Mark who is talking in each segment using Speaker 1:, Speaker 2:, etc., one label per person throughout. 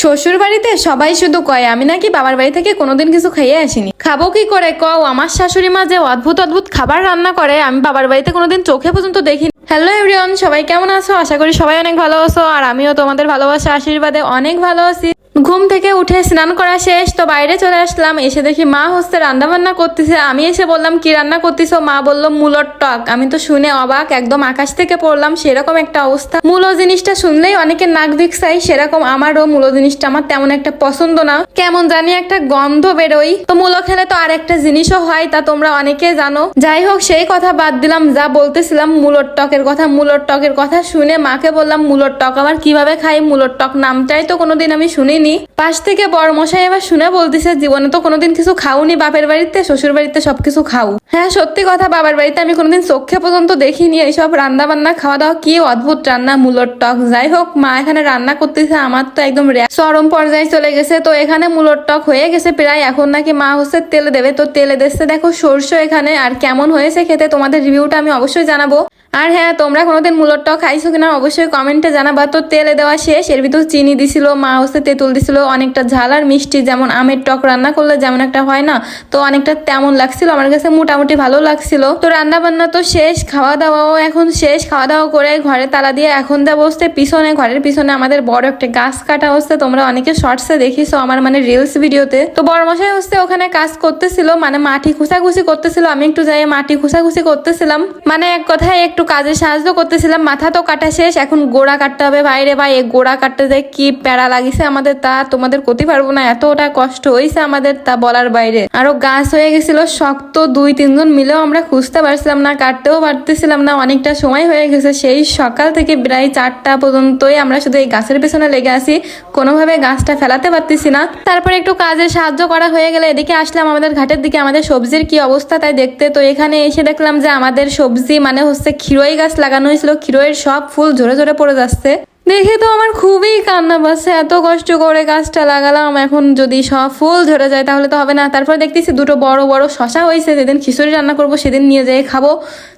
Speaker 1: শ্বশুর বাড়িতে সবাই শুধু কয়, আমি নাকি বাবার বাড়ি থেকে কোনোদিন কিছু খাইয়ে আসিনি। খাব কি করে? কও, আমার শাশুড়ি মা যে অদ্ভুত অদ্ভুত খাবার রান্না করে, আমি বাবার বাড়িতে কোনোদিন চোখে পর্যন্ত দেখিনি। হ্যালো এভরিওয়ান সবাই কেমন আছো? আশা করি সবাই অনেক ভালো আছো, আর আমিও তোমাদের ভালোবাসা, আশীর্বাদে অনেক ভালো আছি। ঘুম থেকে উঠে স্নান করা শেষ, তো বাইরে চলে আসলাম। এসে দেখি মা হচ্ছে রান্না বান্না করতেছে। আমি এসে বললাম, কি রান্না করতেছো? মা বলল, মূলর টক। আমি তো শুনে অবাক, একদম আকাশ থেকে পড়লাম, সেরকম একটা অবস্থা। মূলো জিনিসটা শুনলেই অনেকে নাক ভিক্সাই সেরকম আমারও মূলো জিনিসটা আমার তেমন একটা পছন্দ না। কেমন জানি একটা গন্ধ বেরোই তো মূলো খেলে তো আর একটা জিনিসও হয়, তা তোমরা অনেকে জানো। যাই হোক, সেই কথা বাদ দিলাম, যা বলতেছিলাম মূলর টকের কথা। মূলর টকের কথা শুনে মাকে বললাম, মূলর টক আবার কীভাবে খাই? মূলর টক নামটাই তো কোনোদিন আমি শুনিনি পাশ থেকে বড় মশাই এবার শুনে বলতেছে, জীবনে তো কোনোদিন কিছু খাওনি, বাপের বাড়িতে, শ্বশুর বাড়িতে সবকিছু খাও। হ্যাঁ সত্যি কথা, বাবার বাড়িতে আমি কোনোদিন চোখে পর্যন্ত দেখিনি। এইসব রান্না বান্না খাওয়া দাওয়া কি অদ্ভুত রান্না, মূলর টক। যাই হোক, মা এখানে রান্না করতেছে, আমার তো একদম চরম পর্যায়ে চলে গেছে। তো এখানে মূলর টক হয়ে গেছে প্রায়। এখন নাকি মা হচ্ছে তেলে দেবে। তো তেলে দিচ্ছে, দেখো সরষে এখানে। আর কেমন হয়েছে খেতে, তোমাদের রিভিউটা আমি অবশ্যই জানাব। আর হ্যাঁ তোমরা কোনোদিন মূলর টক খাইছো কিনা অবশ্যই কমেন্টে জানাবা। তো তেলে দেওয়া শেষ, এর ভিতর চিনি দিছিল মা হচ্ছে তেঁতুল দিছিল, অনেকটা ঝাল আর মিষ্টি, যেমন আমের টক রান্না করলে যেমন একটা হয় না, তো অনেকটা তেমন লাগছিল, আমার কাছে মোটামুটি ভালো লাগছিল। তো রান্না বান্না তো শেষ খাওয়া দাওয়াও এখন শেষ খাওয়া দাওয়া করে ঘরে তালা দিয়ে এখন যা বসতে পিছনে, ঘরের পিছনে আমাদের বড় একটা গাছ কাটা হচ্ছে, তোমরা অনেকে শর্টসে দেখিছো আমার মানে রিলস ভিডিওতে। তো বড় মশাই হচ্ছে ওখানে কাজ করতেছিল মানে মাটি খুসাখুসি করতেছিল, আমি একটু যাই মাটি খুসাখুসি করতেছিলাম। মানে এক কথায় একটু কাজে সাহায্য করতেছিলাম, মাথা তো কাটা শেষ, এখন গোড়া কাটতে হবে। বাইরে ভাই, এই গোড়া কাটতে যায় কি প্যারা লাগিছে আমাদের তা তোমাদের করতে পারব না, এতটা কষ্ট হয়েছে আমাদের তা বলার বাইরে। আরও গাছ হয়ে গেছিল, শক্ত দুই তিনজন মিলেও আমরা খুঁজতে পারছিলাম না, কাটতেও পারতেছিলাম না, অনেকটা সময় হয়ে গেছে। সেই সকাল থেকে প্রায় চারটা পর্যন্তই আমরা শুধু এই গাছের পেছনে লেগে আছি, কোনোভাবে গাছটা ফেলাতে পারতেছি না। তারপরে একটু কাজে সাহায্য করা হয়ে গেলে এদিকে আসলাম আমাদের ঘাটের দিকে, আমাদের সবজির কি অবস্থা তাই দেখতে। তো এখানে এসে দেখলাম যে আমাদের সবজি মানে হচ্ছে খিরোই গাছ লাগানো হয়েছিল খিরোয়ের সব ফুল ঝরে ঝরে পড়ে যাচ্ছে। দেখে তো আমার খুবই কান্না পাচ্ছে, এত কষ্ট করে গাছটা লাগালাম, এখন যদি সব ফুল ঝরে যায় তাহলে তো হবে না। তারপর দেখতেছি দুটো বড় বড় শশা হয়েছে, যেদিন খিচুড়ি রান্না করব সেদিন নিয়ে যেয়ে খাব।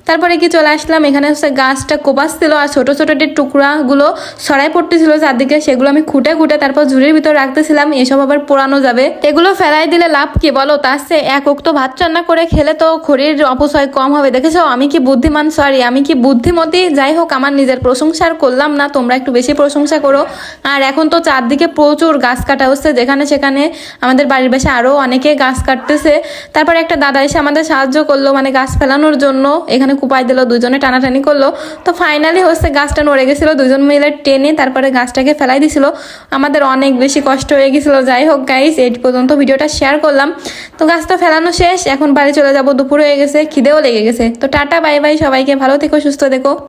Speaker 1: তারপরে কি চলে আসলাম? এখানে হচ্ছে গাছটা কোপাচ্ছিল আর ছোটো ছোটো যে টুকরাগুলো ছড়াই পড়তেছিল চারদিকে, সেগুলো আমি খুঁটে খুঁটে তারপর ঝুড়ির ভিতর রাখতেছিলাম। এসব আবার পোড়ানো যাবে। এগুলো ফেলাই দিলে লাভ কি বলো? তার সে এক তো ভাত রান্না করে খেলে তো খড়ির অপচয় কম হবে। দেখেছ? আমি কি বুদ্ধিমান? সরি আমি কি বুদ্ধিমতী? যাই হোক, আমার নিজের প্রশংসা আর করলাম না। তোমরা একটু বেশি প্রশংসা করো। আর এখন তো চারদিকে প্রচুর গাছ কাটা হচ্ছে। যেখানে সেখানে আমাদের বাড়ির পাশে আরও অনেকে গাছ কাটতেছে। তারপর একটা দাদা এসে আমাদের সাহায্য করল মানে গাছ ফেলানোর জন্য। এখানে কুপাই দিল, দুজনে টানাটানি করল। তো ফাইনালি হচ্ছে গাছটা নড়ে গেছিল, দুজন মিলে টেনে তারপরে গাছটাকে ফেলাই দিছিল। আমাদের অনেক বেশি কষ্ট হয়ে গেছিল। যাই হোক গাইস এই পর্যন্ত ভিডিওটা শেয়ার করলাম। তো গাছটা ফেলানো শেষ, এখন বাড়ি চলে যাব, দুপুর হয়ে গেছে, খিদেও লেগে গেছে। তো টাটা বাই বাই সবাইকে, ভালো থেকো, সুস্থ থেকো।